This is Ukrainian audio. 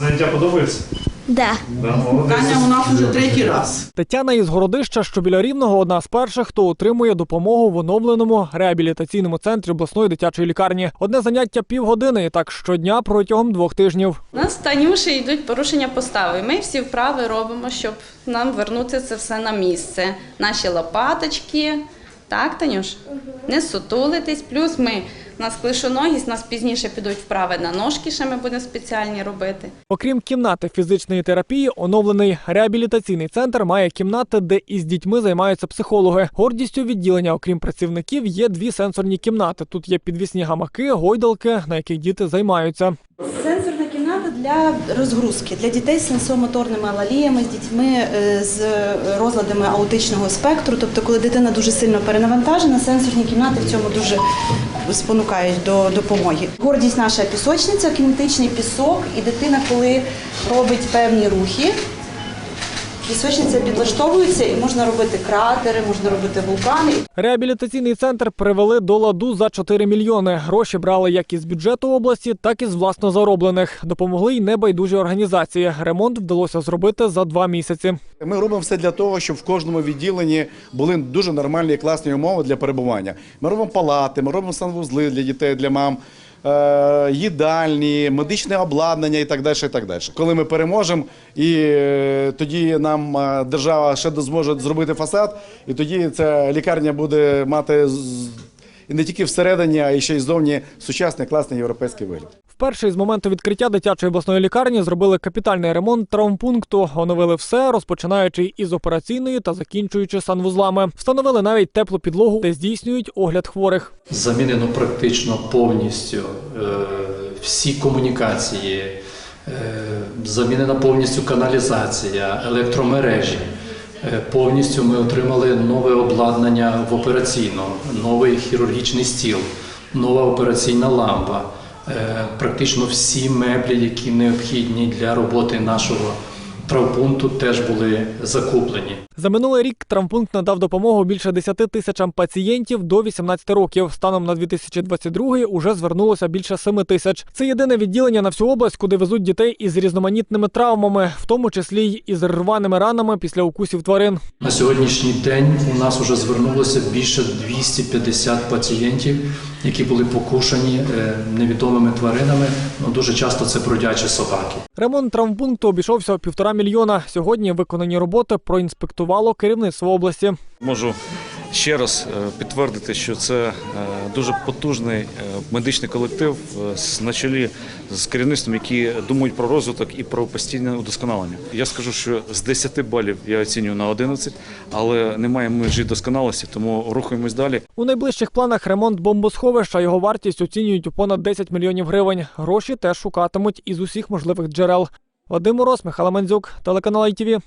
Заняття подобається? Да. Да, молодець. Таня у нас уже третій раз. Тетяна із Городища, що біля Рівного, одна з перших, хто отримує допомогу в оновленому реабілітаційному центрі обласної дитячої лікарні. Одне заняття півгодини, і так щодня протягом двох тижнів. У нас в Танюші йдуть порушення постави. Ми всі вправи робимо, щоб нам вернути це все на місце. Наші лопаточки. Так, Танюш? Не сутулитись. Плюс ми у нас клишоногість, нас пізніше підуть вправи на ножки, ще ми будемо спеціальні робити. Окрім кімнати фізичної терапії, оновлений реабілітаційний центр має кімнати, де із дітьми займаються психологи. Гордістю відділення, окрім працівників, є дві сенсорні кімнати. Тут є підвісні гамаки, гойдалки, на яких діти займаються. Для розгрузки для дітей з сенсомоторними алаліями, з дітьми е, з розладами аутичного спектру. Тобто, коли дитина дуже сильно перенавантажена, сенсорні кімнати в цьому дуже спонукають до допомоги. Гордість наша пісочниця, кінетичний пісок, і дитина, коли робить певні рухи. Пісочниця підлаштовується і можна робити кратери, можна робити вулкани. Реабілітаційний центр привели до ладу за 4 мільйони. Гроші брали як із бюджету області, так і з власно зароблених. Допомогли й небайдужі організації. Ремонт вдалося зробити за два місяці. Ми робимо все для того, щоб в кожному відділенні були дуже нормальні і класні умови для перебування. Ми робимо палати, ми робимо санвузли для дітей, для мам, їдальні, медичне обладнання і так далі. І так далі. Коли ми переможемо, і е, тоді нам е, держава ще зможе зробити фасад, і тоді ця лікарня буде мати і не тільки всередині, а й ще й зовні сучасний класний європейський вигляд. Вперше із моменту відкриття дитячої обласної лікарні зробили капітальний ремонт травмпункту. Оновили все, розпочинаючи із операційної та закінчуючи санвузлами. Встановили навіть теплу підлогу, де здійснюють огляд хворих. замінено практично повністю е, всі комунікації, е, замінена повністю каналізація, електромережі. Е, Повністю ми отримали нове обладнання в операційну, новий хірургічний стіл, нова операційна лампа. Е, Практично всі меблі, які необхідні для роботи нашого травпункту, теж були закуплені. За минулий рік травмпункт надав допомогу більше 10 тисячам пацієнтів до 18 років. Станом на 2022 уже звернулося більше 7 тисяч. Це єдине відділення на всю область, куди везуть дітей із різноманітними травмами, в тому числі й із рваними ранами після укусів тварин. На сьогоднішній день у нас вже звернулося більше 250 пацієнтів, які були покушені е, невідомими тваринами. Ну, дуже часто це бродячі собаки. Ремонт травмпункту обійшовся у півтора мільйона. Сьогодні виконані роботи проінспектувало керівництво області. Можу ще раз е, підтвердити, що це е, дуже потужний е, медичний колектив на чолі з керівництвом, які думають про розвиток і про постійне удосконалення. Я скажу, що з 10 балів я оцінюю на 11, але немає межі досконалості, тому рухаємось далі. У найближчих планах ремонт бомбосховища його вартість оцінюють у понад 10 мільйонів гривень. Гроші теж шукатимуть із усіх можливих джерел. Вадим Мороз, Михайло Мандзюк, телеканал ITV.